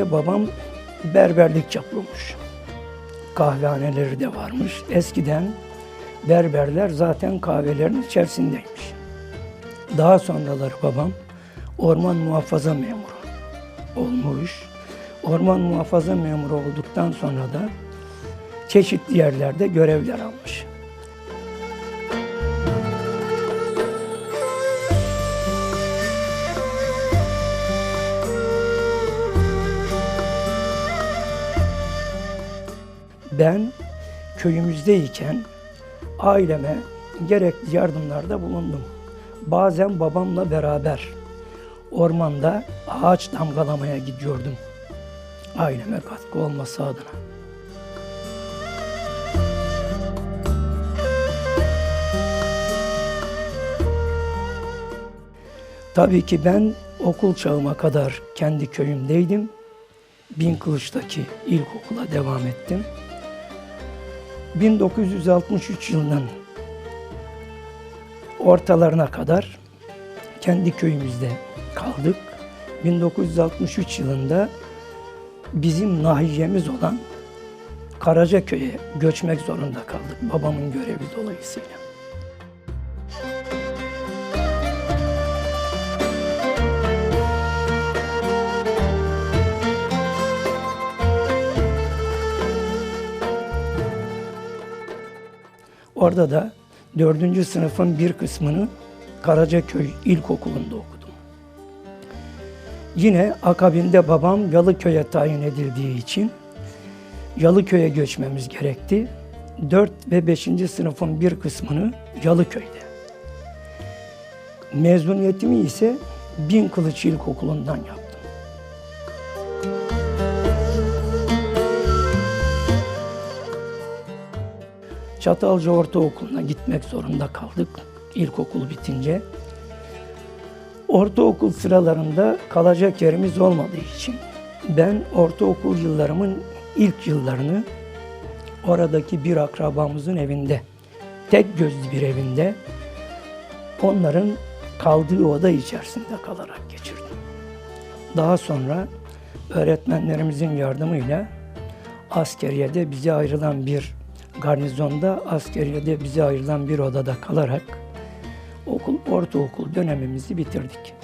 Geldiğimde babam berberlik yapıyormuş. Kahvehaneleri de varmış. Eskiden berberler zaten kahvelerin içerisindeymiş. Daha sonraları babam orman muhafaza memuru olmuş. Orman muhafaza memuru olduktan sonra da çeşitli yerlerde görevler almış. Ben köyümüzdeyken aileme gerekli yardımlarda bulundum. Bazen babamla beraber ormanda ağaç damgalamaya gidiyordum. Aileme katkı olması adına. Tabii ki ben okul çağıma kadar kendi köyümdeydim. Bin Kılıç'taki ilkokula devam ettim. 1963 yılının ortalarına kadar kendi köyümüzde kaldık. 1963 yılında bizim nahiyemiz olan Karacaköy'e göçmek zorunda kaldık babamın görevi dolayısıyla. Orada da dördüncü sınıfın bir kısmını Karacaköy İlkokulu'nda okudum. Yine akabinde babam Yalıköy'e tayin edildiği için Yalıköy'e göçmemiz gerekti. 4 ve 5. sınıfın bir kısmını Yalıköy'de. Mezuniyetimi ise Bin Kılıç İlkokulu'ndan yaptım. Çatalca Ortaokulu'na gitmek zorunda kaldık ilkokul bitince. Ortaokul sıralarında kalacak yerimiz olmadığı için ben ortaokul yıllarımın ilk yıllarını oradaki bir akrabamızın evinde, tek gözlü bir evinde onların kaldığı oda içerisinde kalarak geçirdim. Daha sonra öğretmenlerimizin yardımıyla askeriyede bize ayrılan bir garnizonda askeriyede bize ayrılan bir odada kalarak okul ortaokul dönemimizi bitirdik.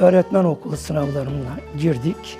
Öğretmen okulu sınavlarına girdik.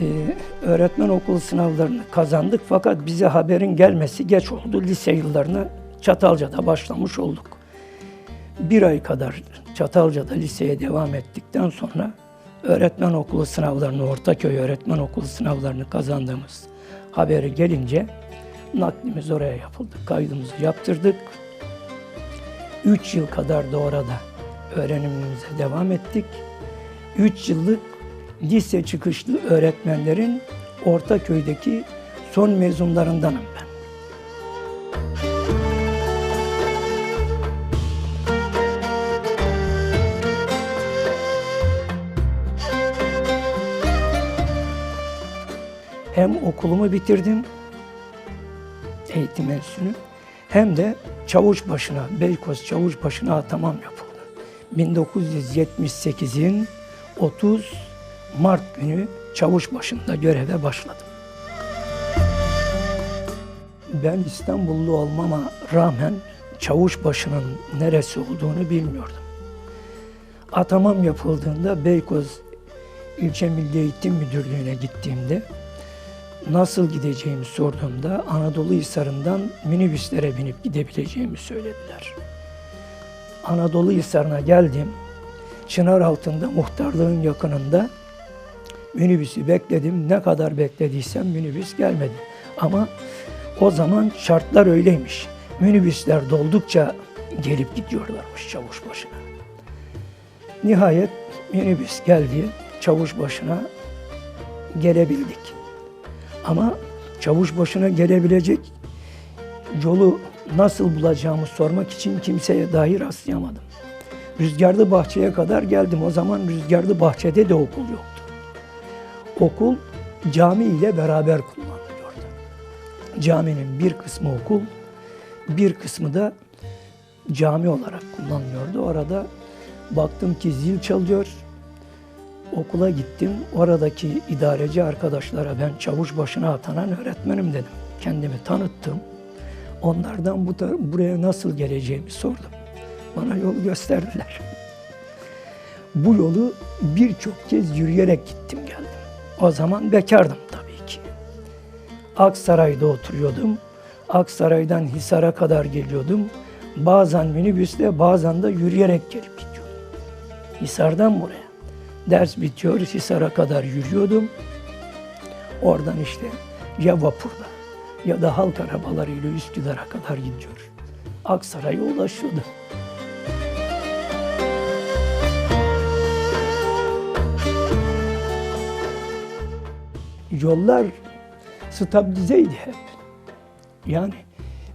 Ee, öğretmen okulu sınavlarını kazandık fakat bize haberin gelmesi geç oldu. Lise yıllarına Çatalca'da başlamış olduk. Bir ay kadar Çatalca'da liseye devam ettikten sonra öğretmen okulu sınavlarını, Ortaköy öğretmen okulu sınavlarını kazandığımız haberi gelince naklimiz oraya yapıldı. Kaydımızı yaptırdık. Üç yıl kadar da orada öğrenimimize devam ettik. Üç yıllık lise çıkışlı öğretmenlerin Ortaköy'deki son mezunlarındanım ben. Hem okulumu bitirdim, eğitim enstitüsünü, hem de çavuş başına, Beykoz çavuş başına atamam yapıldı. 1978'in 30 Mart günü çavuş başında göreve başladım. Ben İstanbullu olmama rağmen çavuş başının neresi olduğunu bilmiyordum. Atamam yapıldığında Beykoz İlçe Milli Eğitim Müdürlüğü'ne gittiğimde nasıl gideceğimi sorduğumda Anadolu Hisarı'ndan minibüslere binip gidebileceğimi söylediler. Anadolu Hisarı'na geldim. Çınar altında muhtarlığın yakınında minibüsü bekledim. Ne kadar beklediysem minibüs gelmedi. Ama o zaman şartlar öyleymiş. Minibüsler doldukça gelip gidiyorlarmış çavuş başına. Nihayet minibüs geldi. Çavuş başına gelebildik. Ama çavuş başına gelebilecek yolu nasıl bulacağımı sormak için kimseye dahi rastlayamadım. Rüzgarlı Bahçe'ye kadar geldim. O zaman Rüzgarlı Bahçe'de de okul yoktu. Okul cami ile beraber kullanılıyordu. Caminin bir kısmı okul, bir kısmı da cami olarak kullanılıyordu. Orada baktım ki zil çalıyor. Okula gittim. Oradaki idareci arkadaşlara ben çavuş başına atanan öğretmenim dedim. Kendimi tanıttım. Onlardan bu buraya nasıl geleceğimi sordum. Bana yol gösterdiler. Bu yolu birçok kez yürüyerek gittim geldim. O zaman bekardım tabii ki. Aksaray'da oturuyordum. Aksaray'dan Hisar'a kadar geliyordum. Bazen minibüsle bazen de yürüyerek gelip gidiyordum. Hisar'dan buraya. Ders bitiyor, Hisar'a kadar yürüyordum. Oradan işte ya vapurla ya da halk arabalarıyla Üsküdar'a kadar gidiyor. Aksaray'a ulaşıyordu. Yollar stabilizeydi hep. Yani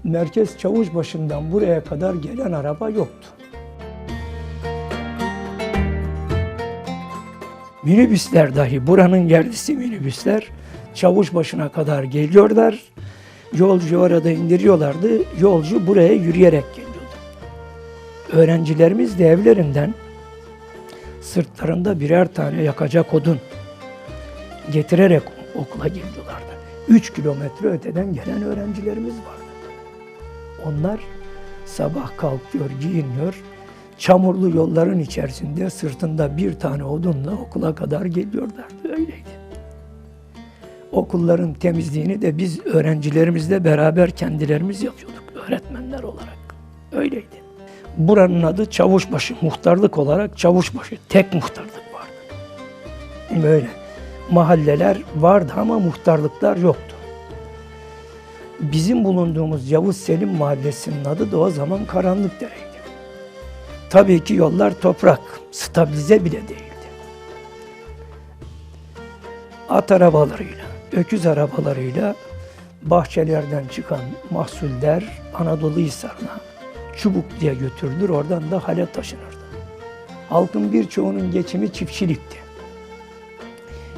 merkez çavuş başından buraya kadar gelen araba yoktu. Minibüsler dahi buranın yerlisi minibüsler çavuş başına kadar geliyorlar. Yolcu orada indiriyorlardı. Yolcu buraya yürüyerek geliyordu. Öğrencilerimiz de evlerinden sırtlarında birer tane yakacak odun getirerek okula geliyorlardı. Üç kilometre öteden gelen öğrencilerimiz vardı. Onlar sabah kalkıyor, giyiniyor, çamurlu yolların içerisinde sırtında bir tane odunla okula kadar geliyorlardı. Öyleydi. Okulların temizliğini de biz öğrencilerimizle beraber kendilerimiz yapıyorduk öğretmenler olarak. Öyleydi. Buranın adı Çavuşbaşı, muhtarlık olarak Çavuşbaşı, tek muhtarlık vardı. Böyle mahalleler vardı ama muhtarlıklar yoktu. Bizim bulunduğumuz Yavuz Selim Mahallesi'nin adı da o zaman Karanlıkdere'ydi. Tabii ki yollar toprak, stabilize bile değildi. At arabalarıyla, öküz arabalarıyla bahçelerden çıkan mahsuller Anadolu Hisarı'na çubuk diye götürülür, oradan da hale taşınırdı. Halkın birçoğunun geçimi çiftçilikti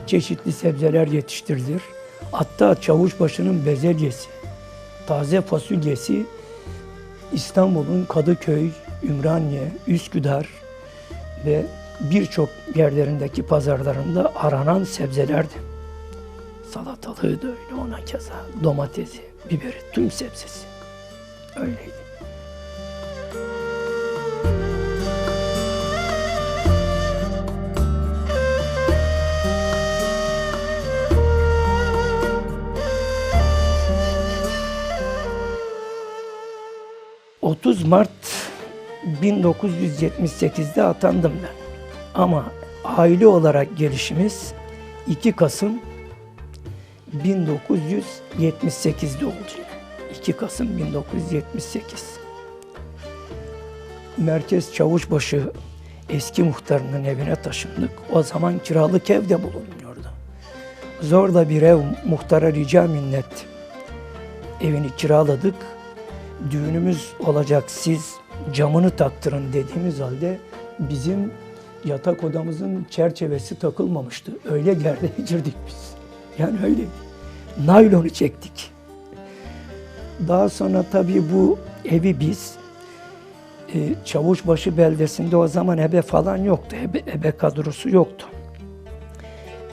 çeşitli sebzeler yetiştirilir. Hatta çavuşbaşının bezelyesi, taze fasulyesi İstanbul'un Kadıköy, Ümraniye, Üsküdar ve birçok yerlerindeki pazarlarında aranan sebzelerdi. Salatalığı da öyle ona keza, domatesi, biberi, tüm sebzesi. Öyleydi. ...30 Mart 1978'de atandım ben. Ama aile olarak gelişimiz 2 Kasım 1978'de oldu. 2 Kasım 1978. Merkez Çavuşbaşı eski muhtarının evine taşındık. O zaman kiralık ev de bulunmuyordu. Zor da bir ev muhtara rica minnet. Evini kiraladık. Düğünümüz olacak siz camını taktırın dediğimiz halde bizim yatak odamızın çerçevesi takılmamıştı. Öyle yerde girdik biz. Yani öyle. Naylonu çektik. Daha sonra tabii bu evi biz e, Çavuşbaşı beldesinde o zaman ebe falan yoktu. Ebe, ebe kadrosu yoktu.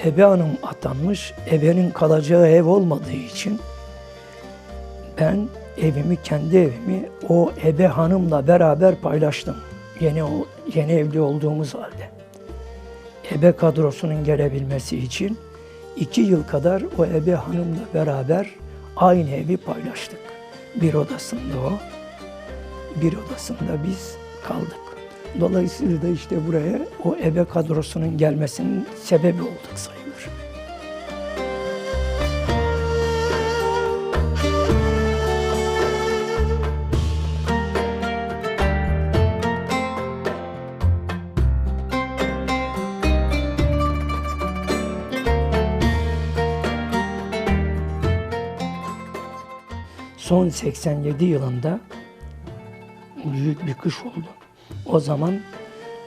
Ebe hanım atanmış. Ebenin kalacağı ev olmadığı için ben evimi, kendi evimi o ebe hanımla beraber paylaştım. Yeni yeni evli olduğumuz halde. Ebe kadrosunun gelebilmesi için iki yıl kadar o ebe hanımla beraber aynı evi paylaştık. Bir odasında o, bir odasında biz kaldık. Dolayısıyla da işte buraya o ebe kadrosunun gelmesinin sebebi olduk sayılır. Son 87 yılında büyük bir kış oldu. O zaman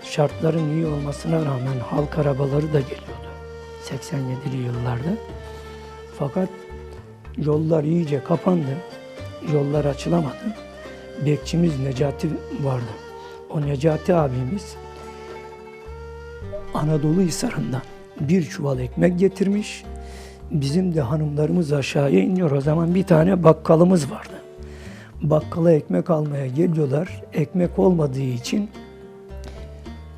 şartların iyi olmasına rağmen halk arabaları da geliyordu. 87'li yıllarda. Fakat yollar iyice kapandı. Yollar açılamadı. Bekçimiz Necati vardı. O Necati abimiz Anadolu Hisarı'ndan bir çuval ekmek getirmiş. Bizim de hanımlarımız aşağıya iniyor. O zaman bir tane bakkalımız vardı. Bakkala ekmek almaya geliyorlar. Ekmek olmadığı için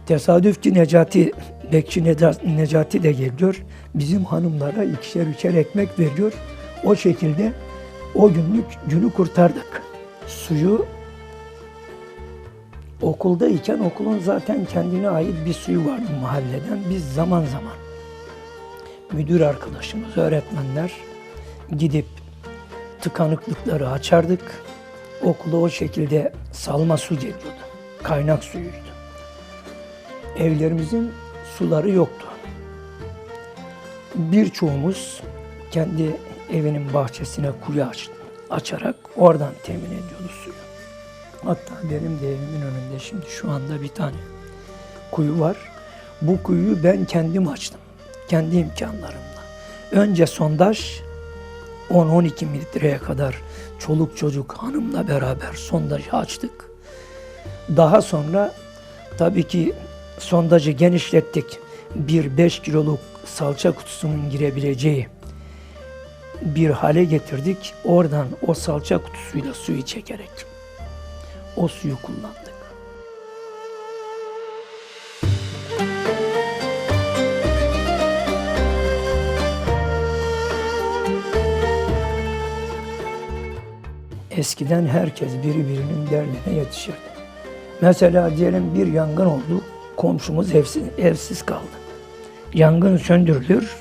tesadüf ki Necati, Bekçi Necati de geliyor. Bizim hanımlara ikişer üçer ekmek veriyor. O şekilde o günlük günü kurtardık. Suyu okuldayken okulun zaten kendine ait bir suyu vardı mahalleden. Biz zaman zaman müdür arkadaşımız, öğretmenler gidip tıkanıklıkları açardık. Okula o şekilde salma su geliyordu. Kaynak suyuydu. Evlerimizin suları yoktu. Birçoğumuz kendi evinin bahçesine kuyu aç- açarak oradan temin ediyordu suyu. Hatta benim de evimin önünde şimdi şu anda bir tane kuyu var. Bu kuyuyu ben kendim açtım. Kendi imkanlarımla. Önce sondaj 10-12 metreye kadar çoluk çocuk hanımla beraber sondajı açtık. Daha sonra tabii ki sondajı genişlettik. Bir 5 kiloluk salça kutusunun girebileceği bir hale getirdik. Oradan o salça kutusuyla suyu çekerek o suyu kullandık. Eskiden herkes birbirinin derdine yetişirdi. Mesela diyelim bir yangın oldu, komşumuz evsiz, evsiz kaldı. Yangın söndürülür.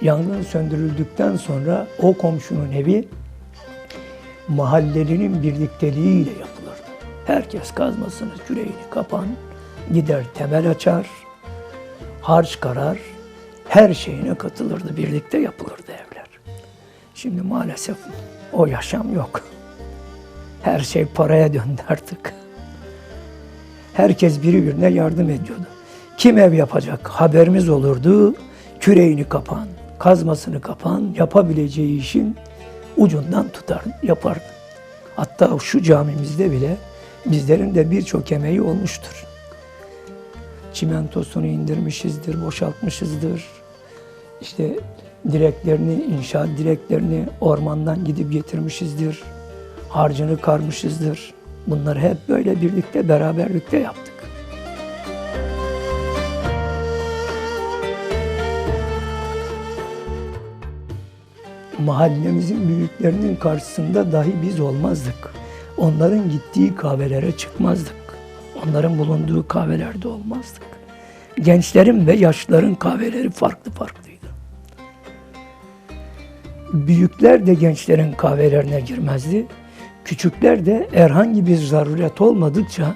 Yangın söndürüldükten sonra o komşunun evi mahallelinin birlikteliğiyle yapılırdı. Herkes kazmasını, küreğini kapan, gider temel açar, harç karar, her şeyine katılırdı, birlikte yapılırdı evler. Şimdi maalesef o yaşam yok. Her şey paraya döndü artık. Herkes birbirine yardım ediyordu. Kim ev yapacak haberimiz olurdu. Küreğini kapan, kazmasını kapan, yapabileceği işin ucundan tutar, yapardı. Hatta şu camimizde bile bizlerin de birçok emeği olmuştur. Çimentosunu indirmişizdir, boşaltmışızdır. İşte direklerini, inşaat direklerini ormandan gidip getirmişizdir. Harcını karmışızdır. Bunları hep böyle birlikte, beraberlikte yaptık. mahallemizin büyüklerinin karşısında dahi biz olmazdık. Onların gittiği kahvelere çıkmazdık. Onların bulunduğu kahvelerde olmazdık. Gençlerin ve yaşlıların kahveleri farklı farklıydı. Büyükler de gençlerin kahvelerine girmezdi. Küçükler de herhangi bir zaruret olmadıkça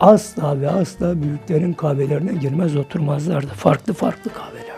asla ve asla büyüklerin kahvelerine girmez oturmazlardı. Farklı farklı kahveler.